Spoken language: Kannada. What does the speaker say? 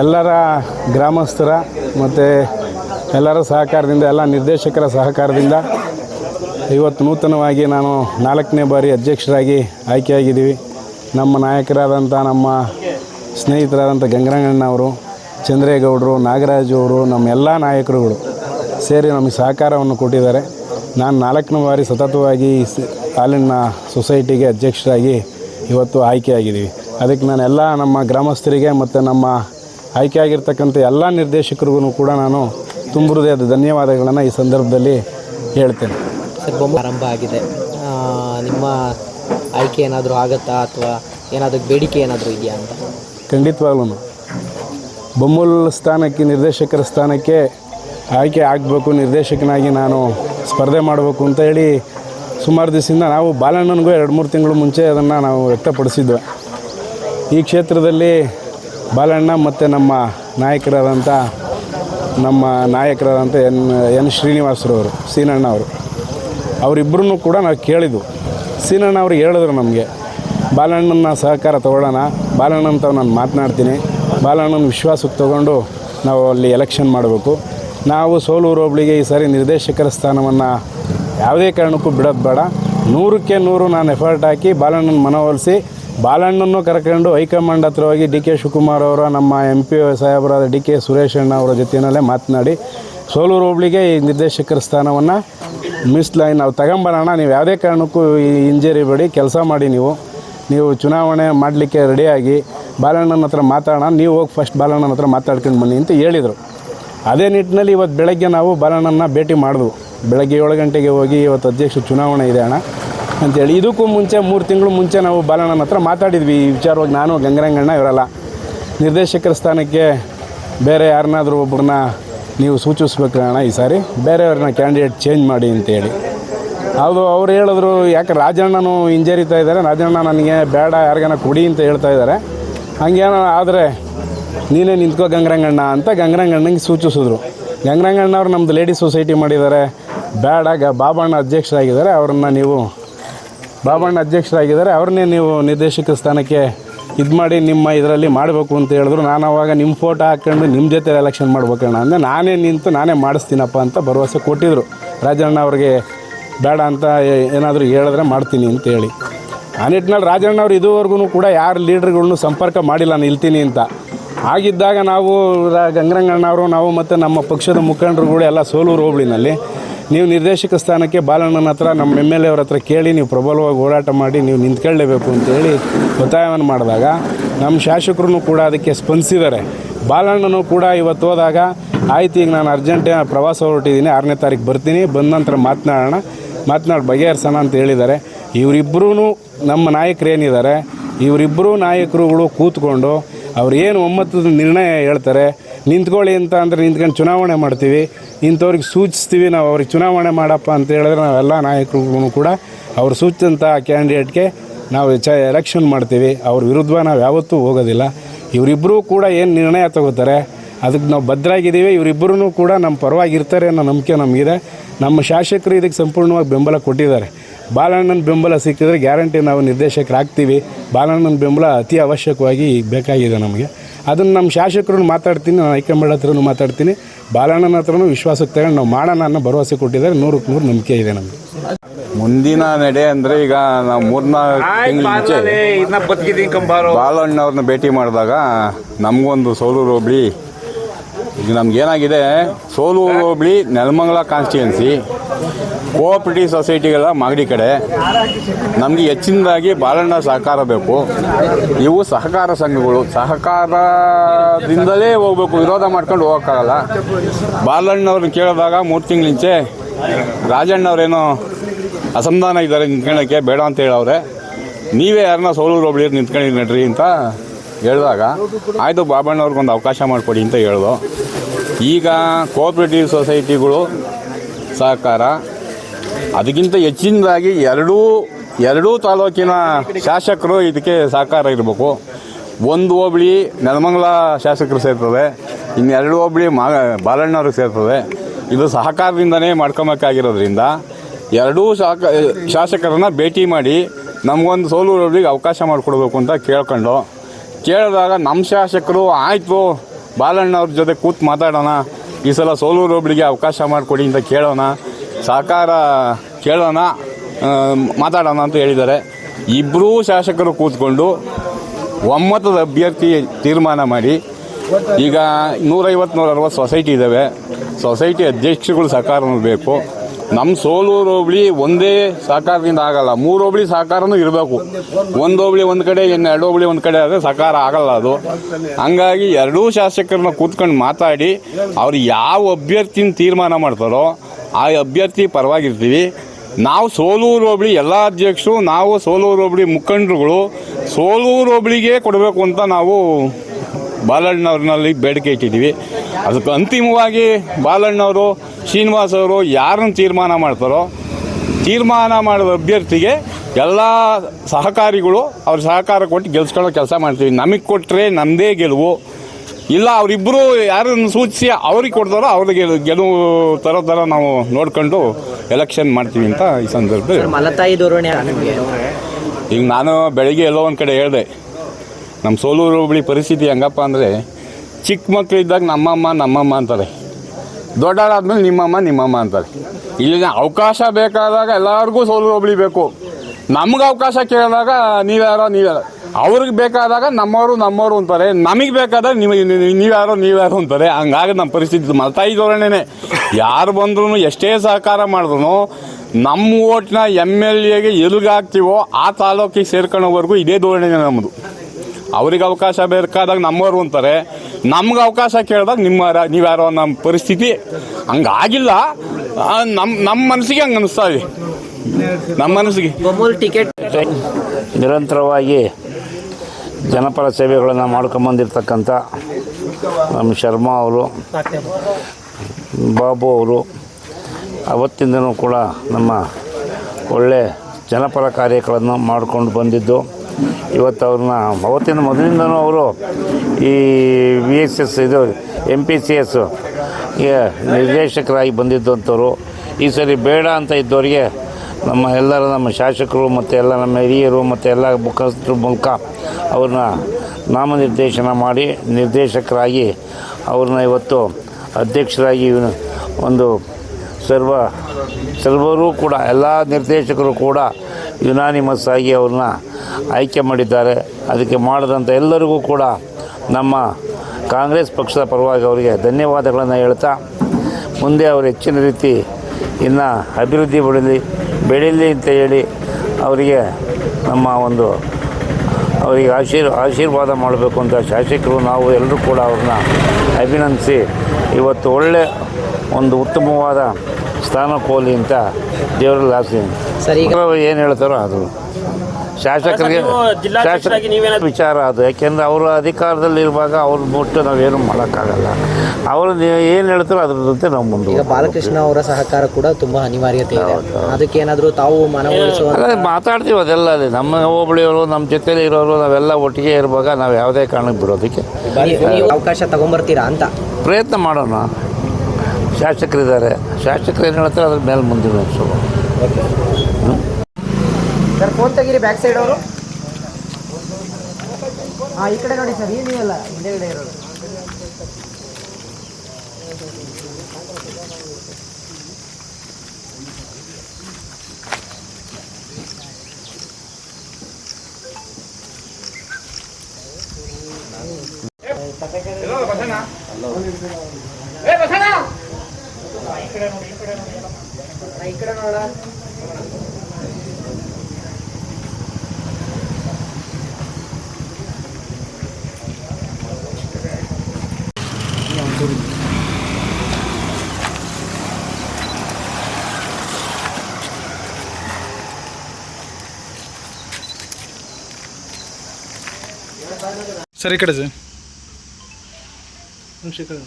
ಎಲ್ಲರ ಗ್ರಾಮಸ್ಥರ ಮತ್ತು ಎಲ್ಲರ ಸಹಕಾರದಿಂದ, ಎಲ್ಲ ನಿರ್ದೇಶಕರ ಸಹಕಾರದಿಂದ ಇವತ್ತು ನೂತನವಾಗಿ ನಾನು ನಾಲ್ಕನೇ ಬಾರಿ ಅಧ್ಯಕ್ಷರಾಗಿ ಆಯ್ಕೆಯಾಗಿದ್ದೀವಿ. ನಮ್ಮ ನಾಯಕರಾದಂಥ, ನಮ್ಮ ಸ್ನೇಹಿತರಾದಂಥ ಗಂಗರಂಗಣ್ಣವರು ಚಂದ್ರೇಗೌಡರು, ನಾಗರಾಜ್ ಅವರು, ನಮ್ಮ ಎಲ್ಲ ನಾಯಕರುಗಳು ಸೇರಿ ನಮಗೆ ಸಹಕಾರವನ್ನು ಕೊಟ್ಟಿದ್ದಾರೆ. ನಾನು ನಾಲ್ಕನೇ ಬಾರಿ ಸತತವಾಗಿ ಹಾಲಿನ ಸೊಸೈಟಿಗೆ ಅಧ್ಯಕ್ಷರಾಗಿ ಇವತ್ತು ಆಯ್ಕೆಯಾಗಿದ್ದೀವಿ. ಅದಕ್ಕೆ ನಾನು ಎಲ್ಲ ನಮ್ಮ ಗ್ರಾಮಸ್ಥರಿಗೆ ಮತ್ತು ನಮ್ಮ ಆಯ್ಕೆಯಾಗಿರ್ತಕ್ಕಂಥ ಎಲ್ಲ ನಿರ್ದೇಶಕರಿಗೂ ಕೂಡ ನಾನು ತುಂಬ ಹೃದಯದ ಧನ್ಯವಾದಗಳನ್ನು ಈ ಸಂದರ್ಭದಲ್ಲಿ ಹೇಳ್ತೇನೆ. ಸರ್ ಬೊಮ್ಮ ಆರಂಭ ಆಗಿದೆ. ನಿಮ್ಮ ಆಯ್ಕೆ ಏನಾದರೂ ಆಗತ್ತಾ ಅಥವಾ ಏನಾದರೂ ಬೇಡಿಕೆ ಏನಾದರೂ ಇದೆಯಾ ಅಂತ? ಖಂಡಿತವಾಗ್ಲೂ ಬೊಮ್ಮುಲ್ ಸ್ಥಾನಕ್ಕೆ ನಿರ್ದೇಶಕರ ಸ್ಥಾನಕ್ಕೆ ಆಯ್ಕೆ ಆಗಬೇಕು ನಿರ್ದೇಶಕನಾಗಿ ನಾನು ಸ್ಪರ್ಧೆ ಮಾಡಬೇಕು ಅಂತ ಹೇಳಿ ಸುಮಾರು ದಿವಸದಿಂದ ನಾವು ಬಾಲಣ್ಣನಿಗೂ ಎರಡು ಮೂರು ತಿಂಗಳು ಮುಂಚೆ ಅದನ್ನು ನಾವು ವ್ಯಕ್ತಪಡಿಸಿದ್ವಿ. ಈ ಕ್ಷೇತ್ರದಲ್ಲಿ ಬಾಲಣ್ಣ ಮತ್ತು ನಮ್ಮ ನಾಯಕರಾದಂಥ ನಮ್ಮ ನಾಯಕರಾದಂಥ ಎನ್ ಎನ್ ಶ್ರೀನಿವಾಸರವರು ಸೀನಣ್ಣ ಅವರು ಅವರಿಬ್ಬರನ್ನು ಕೂಡ ನಾವು ಕೇಳಿದ್ವು. ಸೀನಣ್ಣ ಅವರು ಹೇಳಿದ್ರು ನಮಗೆ ಬಾಲಣ್ಣನ ಸಹಕಾರ ತಗೊಳ್ಳೋಣ ಬಾಲಣ್ಣನ ತಾವು ನಾನು ಮಾತನಾಡ್ತೀನಿ. ಬಾಲಣ್ಣನ ವಿಶ್ವಾಸಕ್ಕೆ ತಗೊಂಡು ನಾವು ಅಲ್ಲಿ ಎಲೆಕ್ಷನ್ ಮಾಡಬೇಕು. ನಾವು ಸೋಲೂರು ಹೋಬಳಿಗೆ ಈ ಸಾರಿ ನಿರ್ದೇಶಕರ ಸ್ಥಾನವನ್ನು ಯಾವುದೇ ಕಾರಣಕ್ಕೂ ಬಿಡೋದು ಬೇಡ. ನೂರಕ್ಕೆ ನೂರು ನಾನು ಎಫರ್ಟ್ ಹಾಕಿ ಬಾಲಣ್ಣನ ಮನವೊಲಿಸಿ ಬಾಲಣ್ಣನ್ನು ಕರ್ಕೊಂಡು ಹೈಕಮಾಂಡ್ ಹತ್ರ ಹೋಗಿ ಡಿ ಕೆ ಶಿವಕುಮಾರ್ ಅವರ, ನಮ್ಮ ಎಂ ಪಿ ಸಾಹೇಬರಾದ ಡಿ ಕೆ ಸುರೇಶ್ ಅಣ್ಣ ಅವರ ಜೊತೆಯಲ್ಲೇ ಮಾತನಾಡಿ, ಸೋಲೂರು ಹೋಬ್ಳಿಗೆ ಈ ನಿರ್ದೇಶಕರ ಸ್ಥಾನವನ್ನು ಮೀಸಲಾಗಿ ನಾವು ತಗೊಂಬರೋಣ, ನೀವು ಯಾವುದೇ ಕಾರಣಕ್ಕೂ ಇಂಜರಿ ಹಿಂಜರಿಬೇಡಿ ಕೆಲಸ ಮಾಡಿ ನೀವು. ನೀವು ಚುನಾವಣೆ ಮಾಡಲಿಕ್ಕೆ ರೆಡಿಯಾಗಿ ಬಾಲಣ್ಣನ ಹತ್ರ ಮಾತಾಡೋಣ, ನೀವು ಹೋಗಿ ಫಸ್ಟ್ ಬಾಲಣ್ಣನ ಹತ್ರ ಮಾತಾಡ್ಕೊಂಡು ಬನ್ನಿ ಅಂತ ಹೇಳಿದರು. ಅದೇ ನಿಟ್ಟಿನಲ್ಲಿ ಇವತ್ತು ಬೆಳಗ್ಗೆ ನಾವು ಬಾಲಣ್ಣನ ಭೇಟಿ ಮಾಡಿದ್ವು. ಬೆಳಗ್ಗೆ ಏಳು ಗಂಟೆಗೆ ಹೋಗಿ ಇವತ್ತು ಅಧ್ಯಕ್ಷ ಚುನಾವಣೆ ಇದೆ ಅಣ್ಣ. ಅಂತೇಳಿ. ಇದಕ್ಕೂ ಮುಂಚೆ ಮೂರು ತಿಂಗಳು ಮುಂಚೆ ನಾವು ಬಾಲಣ್ಣನ ಹತ್ರ ಮಾತಾಡಿದ್ವಿ. ಈ ವಿಚಾರವಾಗಿ ನಾನು, ಗಂಗರಂಗಣ್ಣ ಇವರಲ್ಲ. ನಿರ್ದೇಶಕರ ಸ್ಥಾನಕ್ಕೆ ಬೇರೆ ಯಾರನ್ನಾದರೂ ಒಬ್ಬರನ್ನ ನೀವು ಸೂಚಿಸ್ಬೇಕು ಅಣ್ಣ ಈ ಸಾರಿ. ಬೇರೆಯವ್ರನ್ನ ಕ್ಯಾಂಡಿಡೇಟ್ ಚೇಂಜ್ ಮಾಡಿ ಅಂತೇಳಿ. ಅದು ಅವ್ರು ಹೇಳಿದ್ರು, ಯಾಕೆ ರಾಜಣ್ಣನು ಹಿಂಜರಿತಾ ಇದ್ದಾರೆ? ರಾಜಣ್ಣ ನನಗೆ ಬೇಡ, ಯಾರಿಗಾನ ಕೊಡಿ ಅಂತ ಹೇಳ್ತಾ ಇದ್ದಾರೆ. ಹಂಗೇನೋ ಆದರೆ ನೀನೇ ನಿಂತ್ಕೋ ಗಂಗರಂಗಣ್ಣ ಅಂತ ಗಂಗರಂಗಣ್ಣಂಗೆ ಸೂಚಿಸಿದ್ರು. ಗಂಗರಂಗಣ್ಣ ಅವ್ರು ನಮ್ಮದು ಲೇಡಿ ಸೊಸೈಟಿ ಮಾಡಿದ್ದಾರೆ. ಬೇಡ ಗ ಬಾಬಣ್ಣ ಅಧ್ಯಕ್ಷರಾಗಿದ್ದಾರೆ. ಅವ್ರನ್ನ ನೀವು ಬಾಬಣ್ಣ ಅಧ್ಯಕ್ಷರಾಗಿದ್ದಾರೆ. ಅವ್ರನ್ನೇ ನೀವು ನಿರ್ದೇಶಕ ಸ್ಥಾನಕ್ಕೆ ಇದು ಮಾಡಿ ನಿಮ್ಮ ಇದರಲ್ಲಿ ಮಾಡಬೇಕು ಅಂತ ಹೇಳಿದ್ರು. ನಾನು ಅವಾಗ ನಿಮ್ಮ ಫೋಟೋ ಹಾಕ್ಕೊಂಡು ನಿಮ್ಮ ಜೊತೆ ಎಲೆಕ್ಷನ್ ಮಾಡ್ಬೇಕಣ್ಣ ಅಂದರೆ ನಾನೇ ನಿಂತು ನಾನೇ ಮಾಡಿಸ್ತೀನಪ್ಪ ಅಂತ ಭರವಸೆ ಕೊಟ್ಟಿದ್ದರು ರಾಜಣ್ಣ ಅವ್ರಿಗೆ ಬೇಡ ಅಂತ ಏನಾದರೂ ಹೇಳಿದ್ರೆ ಮಾಡ್ತೀನಿ ಅಂತ ಹೇಳಿ. ಆ ನಿಟ್ಟಿನಲ್ಲಿ ರಾಜಣ್ಣ ಅವರು ಇದುವರೆಗೂ ಕೂಡ ಯಾರು ಲೀಡ್ರ್ಗಳ್ನು ಸಂಪರ್ಕ ಮಾಡಿಲ್ಲ, ನಾನು ಇಲ್ತೀನಿ ಅಂತ. ಆಗಿದ್ದಾಗ ನಾವು ಗಂಗರಂಗಣ್ಣವರು ನಾವು ಮತ್ತು ನಮ್ಮ ಪಕ್ಷದ ಮುಖಂಡರುಗಳು ಎಲ್ಲ ಸೋಲೂರು ಹೋಬಳಿನಲ್ಲಿ. ನೀವು ನಿರ್ದೇಶಕ ಸ್ಥಾನಕ್ಕೆ ಬಾಲಣ್ಣನ ಹತ್ರ, ನಮ್ಮ ಎಂ ಎಲ್ ಎ ಅವ್ರ ಹತ್ರ ಕೇಳಿ, ನೀವು ಪ್ರಬಲವಾಗಿ ಹೋರಾಟ ಮಾಡಿ, ನೀವು ನಿಂತ್ಕೊಳ್ಳೇಬೇಕು ಅಂತೇಳಿ ಒತ್ತಾಯವನ್ನು ಮಾಡಿದಾಗ, ನಮ್ಮ ಶಾಸಕರು ಕೂಡ ಅದಕ್ಕೆ ಸ್ಪಂದಿಸಿದ್ದಾರೆ. ಬಾಲಣ್ಣನೂ ಕೂಡ ಇವತ್ತು ಹೋದಾಗ, ಆಯ್ತು, ಈಗ ನಾನು ಅರ್ಜೆಂಟ್ ಪ್ರವಾಸ ಹೊರಟಿದ್ದೀನಿ, ಆರನೇ ತಾರೀಕು ಬರ್ತೀನಿ, ಬಂದ ನಂತರ ಮಾತನಾಡೋಣ, ಮಾತನಾಡಿ ಬಗೆಹರಿಸೋಣ ಅಂತ ಹೇಳಿದ್ದಾರೆ. ಇವರಿಬ್ಬರೂ ನಮ್ಮ ನಾಯಕರು ಏನಿದ್ದಾರೆ ಇವರಿಬ್ಬರೂ ನಾಯಕರುಗಳು ಕೂತ್ಕೊಂಡು, ಅವ್ರು ಏನು ಒಮ್ಮತದ ನಿರ್ಣಯ ಹೇಳ್ತಾರೆ ನಿಂತ್ಕೊಳ್ಳಿ ಅಂತ ಅಂದರೆ ನಿಂತ್ಕೊಂಡು ಚುನಾವಣೆ ಮಾಡ್ತೀವಿ. ಇಂಥವ್ರಿಗೆ ಸೂಚಿಸ್ತೀವಿ, ನಾವು ಅವ್ರಿಗೆ ಚುನಾವಣೆ ಮಾಡಪ್ಪ ಅಂತ ಹೇಳಿದ್ರೆ ನಾವೆಲ್ಲ ನಾಯಕರುಗಳು ಕೂಡ ಅವ್ರು ಸೂಚಿಸಿದಂಥ ಕ್ಯಾಂಡಿಡೇಟ್ಗೆ ನಾವು ಚ ಎಲೆಕ್ಷನ್ ಮಾಡ್ತೀವಿ. ಅವ್ರ ವಿರುದ್ಧ ನಾವು ಯಾವತ್ತೂ ಹೋಗೋದಿಲ್ಲ. ಇವರಿಬ್ಬರೂ ಕೂಡ ಏನು ನಿರ್ಣಯ ತಗೋತಾರೆ, ಅದಕ್ಕೆ ನಾವು ಭದ್ರಾಗಿದ್ದೀವಿ. ಇವರಿಬ್ಬರೂ ಕೂಡ ನಮ್ಮ ಪರವಾಗಿರ್ತಾರೆ ಅನ್ನೋ ನಂಬಿಕೆ ನಮಗಿದೆ. ನಮ್ಮ ಶಾಸಕರು ಇದಕ್ಕೆ ಸಂಪೂರ್ಣವಾಗಿ ಬೆಂಬಲ ಕೊಟ್ಟಿದ್ದಾರೆ. ಬಾಲಣ್ಣನ ಬೆಂಬಲ ಸಿಕ್ಕಿದ್ರೆ ಗ್ಯಾರಂಟಿ ನಾವು ನಿರ್ದೇಶಕರಾಗ್ತೀವಿ. ಬಾಲಣ್ಣನ ಬೆಂಬಲ ಅತಿ ಅವಶ್ಯಕವಾಗಿ ಬೇಕಾಗಿದೆ ನಮಗೆ. ಅದನ್ನು ನಮ್ಮ ಶಾಸಕರು ಮಾತಾಡ್ತೀನಿ ನಾನು ಹೈಕಮಾಂಡ್ ಹತ್ರನೂ ಮಾತಾಡ್ತೀನಿ. ಬಾಲಣ್ಣನ ಹತ್ರನೂ ವಿಶ್ವಾಸಕ್ಕೆ ತಗೊಂಡು ನಾವು ಮಾಡೋಣ ಅನ್ನೋ ಭರವಸೆ ಕೊಟ್ಟಿದ್ದಾರೆ. ನೂರಕ್ಕೆ ನೂರು ನಂಬಿಕೆ ಇದೆ ನಮಗೆ. ಮುಂದಿನ ನಡೆ ಅಂದ್ರೆ ಈಗ ನಾವು ಮೂರ್ನಾಲ್ಕು ತಿಂಗಳ ಮುಂಚೆ ಬಾಲಣ್ಣವ್ರನ್ನ ಭೇಟಿ ಮಾಡಿದಾಗ ನಮಗೊಂದು ಸೋಲೂರು ಹೋಬಳಿ ಈಗ ನಮ್ಗೇನಾಗಿದೆ ಸೋಲೂರು ಹೋಬಳಿ ನೆಲಮಂಗಲ ಕಾನ್ಸ್ಟಿಟ್ಯೂನ್ಸಿ ಕೋಆಪರೇಟಿವ್ ಸೊಸೈಟಿಗಳ ಮಾಗಡಿ ಕಡೆ ನಮಗೆ ಹೆಚ್ಚಿನದಾಗಿ ಬಾಲಣ್ಣ ಸಹಕಾರ ಬೇಕು. ಇವು ಸಹಕಾರ ಸಂಘಗಳು. ಸಹಕಾರದಿಂದಲೇ ಹೋಗ್ಬೇಕು. ವಿರೋಧ ಮಾಡ್ಕೊಂಡು ಹೋಗೋಕ್ಕಾಗಲ್ಲ. ಬಾಲಣ್ಣವ್ರನ್ನ ಕೇಳಿದಾಗ ಮೂರು ತಿಂಗಳಿಂಚೆ ರಾಜಣ್ಣವ್ರೇನೋ ಅಸಮಾಧಾನ ಇದ್ದಾರೆ ನಿಂತ್ಕೊಳ್ಳೋಕ್ಕೆ ಬೇಡ ಅಂತ ಹೇಳವ್ರೆ. ನೀವೇ ಯಾರನ್ನ ಸೋಲೂರು ಒಬ್ಳಿ ನಿಂತ್ಕೊಂಡು ನಡ್ರಿ ಅಂತ ಹೇಳಿದಾಗ, ಆಯಿತು ಬಾಬಣ್ಣವ್ರಿಗೊಂದು ಅವಕಾಶ ಮಾಡಿಕೊಡಿ ಅಂತ ಹೇಳ್ದು. ಈಗ ಕೋಆಪ್ರೇಟಿವ್ ಸೊಸೈಟಿಗಳು ಸಹಕಾರ ಅದಕ್ಕಿಂತ ಹೆಚ್ಚಿನದಾಗಿ ಎರಡೂ ಎರಡೂ ತಾಲೂಕಿನ ಶಾಸಕರು ಇದಕ್ಕೆ ಸಹಕಾರ ಇರಬೇಕು ಒಂದು ಹೋಬಳಿ ನೆಲಮಂಗಲ ಶಾಸಕರು ಸೇರ್ತದೆ, ಇನ್ನೆರಡು ಹೋಬಳಿ ಮಾ ಬಾಲಣ್ಣವ್ರಿಗೆ ಸೇರ್ತದೆ. ಇದು ಸಹಕಾರದಿಂದನೇ ಮಾಡ್ಕೊಬೇಕಾಗಿರೋದ್ರಿಂದ ಎರಡೂ ಶಾಕ, ಶಾಸಕರನ್ನು ಭೇಟಿ ಮಾಡಿ ನಮಗೊಂದು ಸೋಲೂರು ಹೋಬಳಿಗೆ ಅವಕಾಶ ಮಾಡಿಕೊಡ್ಬೇಕು ಅಂತ ಕೇಳ್ಕೊಂಡು, ಕೇಳಿದಾಗ ನಮ್ಮ ಶಾಸಕರು, ಆಯಿತು, ಬಾಲಣ್ಣವ್ರ ಜೊತೆ ಕೂತು ಮಾತಾಡೋಣ, ಈ ಸಲ ಸೋಲೂರು ಒಬ್ಳಿಗೆ ಅವಕಾಶ ಮಾಡಿಕೊಡಿ ಅಂತ ಕೇಳೋಣ. ಸಹಕಾರ ಕೇಳೋಣ ಮಾತಾಡೋಣ ಅಂತ ಹೇಳಿದ್ದಾರೆ. ಇಬ್ಬರೂ ಶಾಸಕರು ಕೂತ್ಕೊಂಡು ಒಮ್ಮತದ ಅಭ್ಯರ್ಥಿ ತೀರ್ಮಾನ ಮಾಡಿ, ಈಗ ನೂರೈವತ್ತು ನೂರ ಅರವತ್ತು ಸೊಸೈಟಿ ಇದ್ದಾವೆ ಸೊಸೈಟಿ ಅಧ್ಯಕ್ಷಗಳು ಸಹಕಾರ ಬೇಕು ನಮ್ಮ ಸೋಲೂರು ಹೋಬಳಿ ಒಂದೇ ಸಹಕಾರದಿಂದ ಆಗಲ್ಲ. ಮೂರು ಹೋಬಳಿ ಸಹಕಾರನೂ ಇರಬೇಕು. ಒಂದು ಹೋಬಳಿ ಒಂದು ಕಡೆ, ಇನ್ನು ಎರಡು ಹೋಬಳಿ ಒಂದು ಕಡೆ ಆದರೆ ಸಹಕಾರ ಆಗಲ್ಲ ಅದು. ಹಂಗಾಗಿ ಎರಡೂ ಶಾಸಕರನ್ನ ಕೂತ್ಕೊಂಡು ಮಾತಾಡಿ, ಅವ್ರು ಯಾವ ಅಭ್ಯರ್ಥಿನ ತೀರ್ಮಾನ ಮಾಡ್ತಾರೋ ಆ ಅಭ್ಯರ್ಥಿ ಪರವಾಗಿರ್ತೀವಿ. ನಾವು ಸೋಲೂರು ಹೋಬಳಿ ಎಲ್ಲ ಅಧ್ಯಕ್ಷರು, ನಾವು ಸೋಲೂರು ಹೋಬಳಿ ಮುಖಂಡರುಗಳು ಸೋಲೂರು ಹೋಬಳಿಗೆ ಕೊಡಬೇಕು ಅಂತ ನಾವು ಬಾಲಣ್ಣವ್ರನ್ನಲ್ಲಿ ಬೇಡಿಕೆ ಇಟ್ಟಿದ್ದೀವಿ. ಅದಕ್ಕೆ ಅಂತಿಮವಾಗಿ ಬಾಲಣ್ಣವರು ಶ್ರೀನಿವಾಸ್ ಅವರು ಯಾರನ್ನು ತೀರ್ಮಾನ ಮಾಡ್ತಾರೋ ತೀರ್ಮಾನ ಮಾಡಿದ ಅಭ್ಯರ್ಥಿಗೆ ಎಲ್ಲ ಸಹಕಾರಿಗಳು ಅವ್ರ ಸಹಕಾರ ಕೊಟ್ಟು ಗೆಲ್ಸ್ಕೊಳ್ಳೋ ಕೆಲಸ ಮಾಡ್ತೀವಿ. ನಮಗೆ ಕೊಟ್ಟರೆ ನಮ್ಮದೇ ಗೆಲುವು. ಇಲ್ಲ ಅವರಿಬ್ಬರು ಯಾರನ್ನು ಸೂಚಿಸಿ ಅವ್ರಿಗೆ ಕೊಡ್ತಾರೋ ಅವ್ರಿಗೆ ಗೆಲುವು ಥರ ಥರ ನಾವು ನೋಡ್ಕೊಂಡು ಎಲೆಕ್ಷನ್ ಮಾಡ್ತೀವಿ ಅಂತ ಈ ಸಂದರ್ಭದಲ್ಲಿ ಮಲತಾಯಿ ಧೋರಣೆ ಈಗ ನಾನು ಬೆಳಿಗ್ಗೆ ಎಲ್ಲೋ ಒಂದು ಕಡೆ ಹೇಳಿದೆ ನಮ್ಮ ಸೋಲೂರು ಹುಬ್ಳಿ ಪರಿಸ್ಥಿತಿ ಹೆಂಗಪ್ಪ ಅಂದರೆ ಚಿಕ್ಕ ಮಕ್ಕಳಿದ್ದಾಗ ನಮ್ಮಮ್ಮ ನಮ್ಮಮ್ಮ ಅಂತಾರೆ. ದೊಡ್ಡವರಾದ್ಮೇಲೆ ನಿಮ್ಮಮ್ಮ ನಿಮ್ಮಮ್ಮ ಅಂತಾರೆ. ಇಲ್ಲಿನ ಅವಕಾಶ ಬೇಕಾದಾಗ ಎಲ್ಲರಿಗೂ ಸೋಲು ಒಬ್ಳಿಬೇಕು. ನಮ್ಗೆ ಅವಕಾಶ ಕೇಳಿದಾಗ ನೀವ್ಯಾರೋ ನೀವ್ಯಾರೋ. ಅವ್ರಿಗೆ ಬೇಕಾದಾಗ ನಮ್ಮವರು ನಮ್ಮವರು ಅಂತಾರೆ. ನಮಗೆ ಬೇಕಾದಾಗ ನೀವು ನೀವ್ಯಾರೋ ನೀವ್ಯಾರೋ ಅಂತಾರೆ. ಹಂಗಾಗಿ ನಮ್ಮ ಪರಿಸ್ಥಿತಿ ಮಲ್ತಾಯಿ ಧೋರಣೆನೇ ಯಾರು ಬಂದ್ರೂ ಎಷ್ಟೇ ಸಹಕಾರ ಮಾಡಿದ್ರು ನಮ್ಮ ಓಟ್ನ ಎಂ ಎಲ್ ಎಗೆ ಎಲ್ಲಿಗೆ ಹಾಕ್ತೀವೋ ಆ ತಾಲೂಕಿಗೆ ಸೇರ್ಕೊಳ್ಳೋವರೆಗೂ ಇದೇ ಧೋರಣೆನೇ ನಮ್ಮದು ಅವ್ರಿಗೆ ಅವಕಾಶ ಬೇಕಾದಾಗ ನಮ್ಮವರು ಅಂತಾರೆ. ನಮ್ಗೆ ಅವಕಾಶ ಕೇಳಿದಾಗ ನಿಮ್ಮ ನೀವ್ಯಾರೋ ನಮ್ಮ ಪರಿಸ್ಥಿತಿ ಹಂಗಾಗಿಲ್ಲ. ನಮ್ಮ ನಮ್ಮ ಮನಸ್ಸಿಗೆ ಹಂಗೆ ಅನಿಸ್ತಾ ಇದೆ. ನಮ್ಮ ಮನಸ್ಸಿಗೆ. ಟಿಕೆಟ್. ನಿರಂತರವಾಗಿ ಜನಪರ ಸೇವೆಗಳನ್ನು ಮಾಡ್ಕೊಂಬಂದಿರ್ತಕ್ಕಂಥ ನಮ್ಮ ಶರ್ಮಾ ಅವರು ಬಾಬು ಅವರು ಅವತ್ತಿಂದನೂ ಕೂಡ ನಮ್ಮ ಒಳ್ಳೆ ಜನಪರ ಕಾರ್ಯಗಳನ್ನು ಮಾಡಿಕೊಂಡು ಬಂದಿದ್ದು. ಇವತ್ತು ಅವ್ರನ್ನ ಅವತ್ತಿನ ಮೊದಲಿಂದನೂ ಅವರು ಈ ವಿ ಎಸ್ ಎಸ್ ಇದು ಎಂ ಪಿ ಸಿ ಎಸ್ ನಿರ್ದೇಶಕರಾಗಿ ಬಂದಿದ್ದಂಥವ್ರು. ಈ ಸರಿ ಬೇಡ ಅಂತ ಇದ್ದವರಿಗೆ ನಮ್ಮ ಎಲ್ಲರ, ನಮ್ಮ ಶಾಸಕರು ಮತ್ತು ಎಲ್ಲ ನಮ್ಮ ಹಿರಿಯರು ಮತ್ತು ಎಲ್ಲ ಮುಖಸ್ಥರ ಮೂಲಕ ಅವ್ರನ್ನ ನಾಮನಿರ್ದೇಶನ ಮಾಡಿ ನಿರ್ದೇಶಕರಾಗಿ ಅವ್ರನ್ನ ಇವತ್ತು ಅಧ್ಯಕ್ಷರಾಗಿ ಒಂದು ಸರ್ವ ಸರ್ವರೂ ಕೂಡ, ಎಲ್ಲ ನಿರ್ದೇಶಕರು ಕೂಡ ಯುನಾನಿಮಸ್ ಆಗಿ ಅವ್ರನ್ನ ಆಯ್ಕೆ ಮಾಡಿದ್ದಾರೆ. ಅದಕ್ಕೆ ಮಾಡಿದಂಥ ಎಲ್ಲರಿಗೂ ಕೂಡ ನಮ್ಮ ಕಾಂಗ್ರೆಸ್ ಪಕ್ಷದ ಪರವಾಗಿ ಅವರಿಗೆ ಧನ್ಯವಾದಗಳನ್ನು ಹೇಳ್ತಾ, ಮುಂದೆ ಅವರು ಹೆಚ್ಚಿನ ರೀತಿ ಇನ್ನು ಅಭಿವೃದ್ಧಿ ಬೆಳೀಲಿ ಬೆಳೀಲಿ ಅಂತ ಹೇಳಿ ಅವರಿಗೆ ನಮ್ಮ ಒಂದು, ಅವರಿಗೆ ಆಶೀರ್, ಆಶೀರ್ವಾದ ಮಾಡಬೇಕು ಅಂತ ಶಾಸಕರು, ನಾವು ಎಲ್ಲರೂ ಕೂಡ ಅವ್ರನ್ನ ಅಭಿನಂದಿಸಿ, ಇವತ್ತು ಒಳ್ಳೆ ಒಂದು ಉತ್ತಮವಾದ ಸ್ಥಾನಕ್ಕೆ ಕೋಲಿ ಅಂತ ದೇವರಲ್ಲಿ ಆಸೆ ಸರ್ ಈಗ ಏನು ಹೇಳ್ತಾರೋ ಅದು. ಶಾಸಕರಿಗೆ ಶಾಸಕ ವಿಚಾರ ಅದು. ಯಾಕೆಂದ್ರೆ ಅವರು ಅಧಿಕಾರದಲ್ಲಿರುವಾಗ ಅವ್ರ ಮುಟ್ಟು ನಾವೇನು ಮಾಡೋಕ್ಕಾಗಲ್ಲ. ಅವರು ಏನು ಹೇಳ್ತಾರೋ ಅದ್ರದಂತೆ ನಾವು ಈಗ ಮುಂದೆ ಬಾಲಕೃಷ್ಣ ಅವರ ಸಹಕಾರ ಕೂಡ ತುಂಬಾ ಅನಿವಾರ್ಯತೆ ಇದೆ. ಅದಕ್ಕೆ ಏನಾದರೂ ತಾವು ಮನವೊಲಿಸುವ ಅದೇ ಮಾತಾಡ್ತೀವಿ ಅದೆಲ್ಲ ಅದೇ ನಮ್ಮ ಹೋಬಳಿಯವರು ನಮ್ಮ ಜೊತೆಲಿ ಇರೋರು ನಾವೆಲ್ಲ ಒಟ್ಟಿಗೆ ಇರುವಾಗ ನಾವು ಯಾವುದೇ ಕಾರಣಕ್ಕೆ ಬಿಡೋದಕ್ಕೆ ಅವಕಾಶ ತಗೊಂಬರ್ತೀರಾ ಅಂತ? ಪ್ರಯತ್ನ ಮಾಡೋಣ. ಶಾಸಕರಿದ್ದಾರೆ. ಶಾಸಕರು ಏನು ಹೇಳ್ತಾರೆ? ಅದ್ರ ಮೇಲೆ ಮುಂದಿನ ಸರ್ ಫೋನ್ ತೆಗೀರಿ ಬ್ಯಾಕ್ ಸೈಡ್ ಅವರು. ಹಾಂ ಈ ಕಡೆ ನೋಡಿ ಸರ್ ಈ ಇಲ್ಲ ಹಿಂದೆಗಡೆ ಇರೋದು. ಈ ಕಡೆ ನೋಡ ಸರ್ ಈ ಕಡೆ ಸರ್ ನಿಮಿಷ ಈ ಕಡೆ